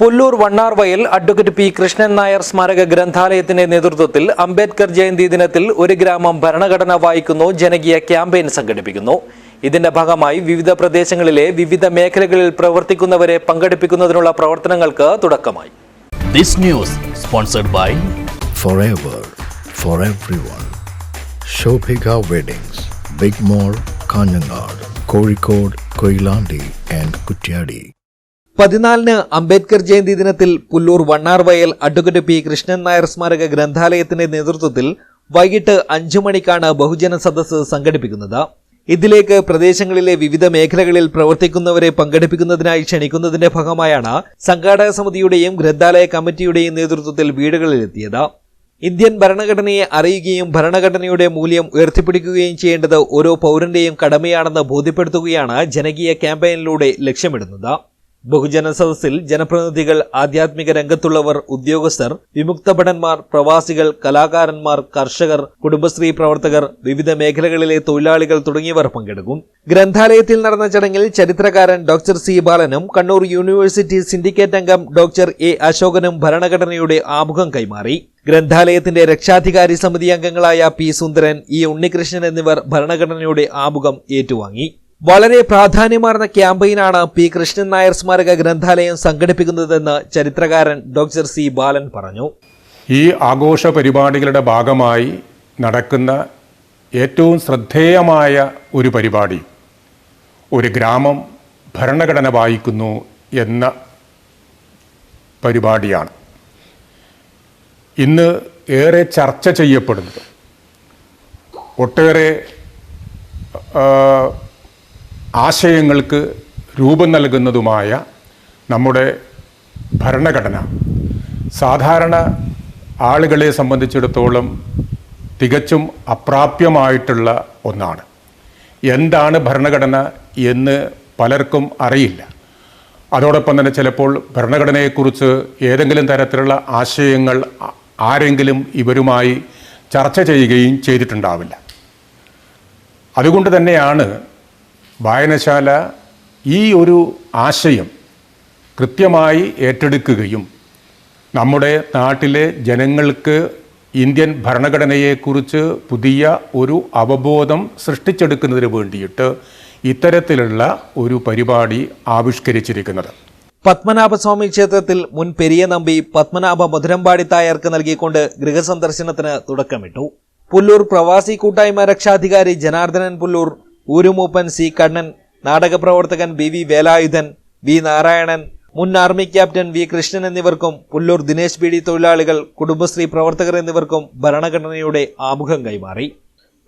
Pullur Vannarvayal advocate P Krishnan Nair സ്മാരക ഗ്രന്ഥാലയത്തിന്റെ നേതൃത്വത്തിൽ അംബേദ്കർ ജയന്തി ദിനത്തിൽ ഒരു ഗ്രാമം ഭരണഘടന വായിക്കുന്നു ജനകീയ ക്യാമ്പയിൻ സംഘടിപ്പിക്കുന്നു ഇതിന്റെ ഭാഗമായി വിവിധ പ്രദേശങ്ങളിലെ വിവിധ മേഖലകളിൽ പ്രവർത്തിക്കുന്നവരെ പങ്കെടുപ്പിക്കുന്നതിനുള്ള പ്രവർത്തനങ്ങൾക്ക് തുടക്കമായി This news sponsored by forever for everyone. Shobhika Weddings, Big Mall, Kanyanad, Kozhikode, Koilandi and Kutyadi. പതിനാലിന് അംബേദ്കർ ജയന്തി ദിനത്തിൽ പുല്ലൂർ വണ്ണാർവയൽ അഡ്വക്കേറ്റ് പി കൃഷ്ണൻ നായർ സ്മാരക ഗ്രന്ഥാലയത്തിന്റെ നേതൃത്വത്തിൽ വൈകിട്ട് അഞ്ചു മണിക്കാണ് ബഹുജന സദസ്സ് സംഘടിപ്പിക്കുന്നത്. ഇതിലേക്ക് പ്രദേശങ്ങളിലെ വിവിധ മേഖലകളിൽ പ്രവർത്തിക്കുന്നവരെ പങ്കെടുപ്പിക്കുന്നതിനായി ക്ഷണിക്കുന്നതിന്റെ ഭാഗമായാണ് സംഘാടക സമിതിയുടെയും ഗ്രന്ഥാലയ കമ്മിറ്റിയുടെയും നേതൃത്വത്തിൽ വീടുകളിലെത്തിയത്. ഇന്ത്യൻ ഭരണഘടനയെ അറിയുകയും ഭരണഘടനയുടെ മൂല്യം ഉയർത്തിപ്പിടിക്കുകയും ചെയ്യേണ്ടത് ഓരോ പൗരന്റെയും കടമയാണെന്ന് ബോധ്യപ്പെടുത്തുകയാണ് ജനകീയ ക്യാമ്പയിനിലൂടെ ലക്ഷ്യമിടുന്നത്. ബഹുജന സദസ്സിൽ ജനപ്രതിനിധികൾ ആധ്യാത്മിക രംഗത്തുള്ളവർ ഉദ്യോഗസ്ഥർ വിമുക്ത ഭടന്മാർ പ്രവാസികൾ കലാകാരന്മാർ കർഷകർ കുടുംബശ്രീ പ്രവർത്തകർ വിവിധ മേഖലകളിലെ തൊഴിലാളികൾ തുടങ്ങിയവർ പങ്കെടുക്കും. ഗ്രന്ഥാലയത്തിൽ നടന്ന ചടങ്ങിൽ ചരിത്രകാരൻ ഡോക്ടർ സി. ബാലനും കണ്ണൂർ യൂണിവേഴ്സിറ്റി സിൻഡിക്കേറ്റ് അംഗം ഡോക്ടർ എ. അശോകനും ഭരണഘടനയുടെ ആമുഖം കൈമാറി. ഗ്രന്ഥാലയത്തിന്റെ രക്ഷാധികാരി സമിതി അംഗങ്ങളായ പി. സുന്ദരൻ ഇ. ഉണ്ണികൃഷ്ണൻ എന്നിവർ ഭരണഘടനയുടെ ആമുഖം ഏറ്റുവാങ്ങി. വളരെ പ്രാധാന്യമാർന്ന ക്യാമ്പയിനാണ് പി കൃഷ്ണൻ നായർ സ്മാരക ഗ്രന്ഥാലയം സംഘടിപ്പിക്കുന്നതെന്ന് ചരിത്രകാരൻ ഡോക്ടർ സി ബാലൻ പറഞ്ഞു. ഈ ആഘോഷ പരിപാടികളുടെ ഭാഗമായി നടക്കുന്ന ഏറ്റവും ശ്രദ്ധേയമായ ഒരു പരിപാടി ഒരു ഗ്രാമം ഭരണഘടന വായിക്കുന്നു എന്ന പരിപാടിയാണ്. ഇന്ന് ഏറെ ചർച്ച ചെയ്യപ്പെടുന്നത്. ഒട്ടേറെ ആശയങ്ങൾക്ക് രൂപം നൽകുന്നതുമായ നമ്മുടെ ഭരണഘടന. സാധാരണ ആളുകളെ സംബന്ധിച്ചിടത്തോളം തികച്ചും അപ്രാപ്യമായിട്ടുള്ള ഒന്നാണ്. എന്താണ് ഭരണഘടന എന്ന് പലർക്കും അറിയില്ല. അതോടൊപ്പം തന്നെ ചിലപ്പോൾ ഭരണഘടനയെക്കുറിച്ച് ഏതെങ്കിലും തരത്തിലുള്ള ആശയങ്ങൾ ആരെങ്കിലും ഇവരുമായി ചർച്ച ചെയ്യുകയും ചെയ്തിട്ടുണ്ടാവില്ല. അതുകൊണ്ട് തന്നെയാണ് വായനശാല ഈ ഒരു ആശയം കൃത്യമായി ഏറ്റെടുക്കുകയും നമ്മുടെ നാട്ടിലെ ജനങ്ങൾക്ക് ഇന്ത്യൻ ഭരണഘടനയെക്കുറിച്ച് പുതിയ ഒരു അവബോധം സൃഷ്ടിച്ചെടുക്കുന്നതിന് വേണ്ടിയിട്ട് ഇത്തരത്തിലുള്ള ഒരു പരിപാടി ആവിഷ്കരിച്ചിരിക്കുന്നത്. പത്മനാഭസ്വാമി ക്ഷേത്രത്തിൽ മുൻ പെരിയ നമ്പി പത്മനാഭ മധുരമ്പാടി തായർക്ക് നൽകിക്കൊണ്ട് ഗൃഹസന്ദർശനത്തിന് തുടക്കമിട്ടു. പുല്ലൂർ പ്രവാസി കൂട്ടായ്മ രക്ഷാധികാരി ജനാർദ്ദനൻ പുല്ലൂർ ഊരുമൂപ്പൻ C. Kannan നാടകപ്രവർത്തകൻ B. V. Velayudhan V. Narayanan മുൻ ആർമി ക്യാപ്റ്റൻ വി. കൃഷ്ണൻ എന്നിവർക്കും പുല്ലൂർ ദിനേശ് ബീഡി തൊഴിലാളികൾ കുടുംബശ്രീ പ്രവർത്തകർ എന്നിവർക്കും ഭരണഘടനയുടെ ആമുഖം കൈമാറി.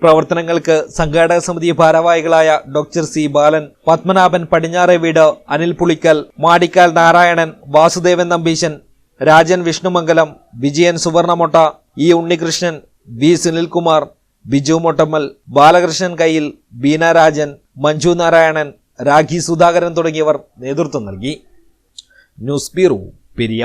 പ്രവർത്തനങ്ങൾക്ക് സംഘാടക സമിതി ഭാരവാഹികളായ ഡോക്ടർ സി. ബാലൻ പത്മനാഭൻ പടിഞ്ഞാറെ വീട് അനിൽ പുളിക്കൽ മാടിക്കാൽ നാരായണൻ വാസുദേവൻ നമ്പീശൻ രാജൻ വിഷ്ണുമംഗലം വിജയൻ സുവർണമൊട്ട ഇ. ഉണ്ണികൃഷ്ണൻ വി. സുനിൽകുമാർ ബിജു മൊട്ടമ്മൽ ബാലകൃഷ്ണൻ കയ്യിൽ ബീന രാജൻ മഞ്ജു നാരായണൻ രാഖി സുധാകരൻ തുടങ്ങിയവർ നേതൃത്വം നൽകി. News bureau Periya.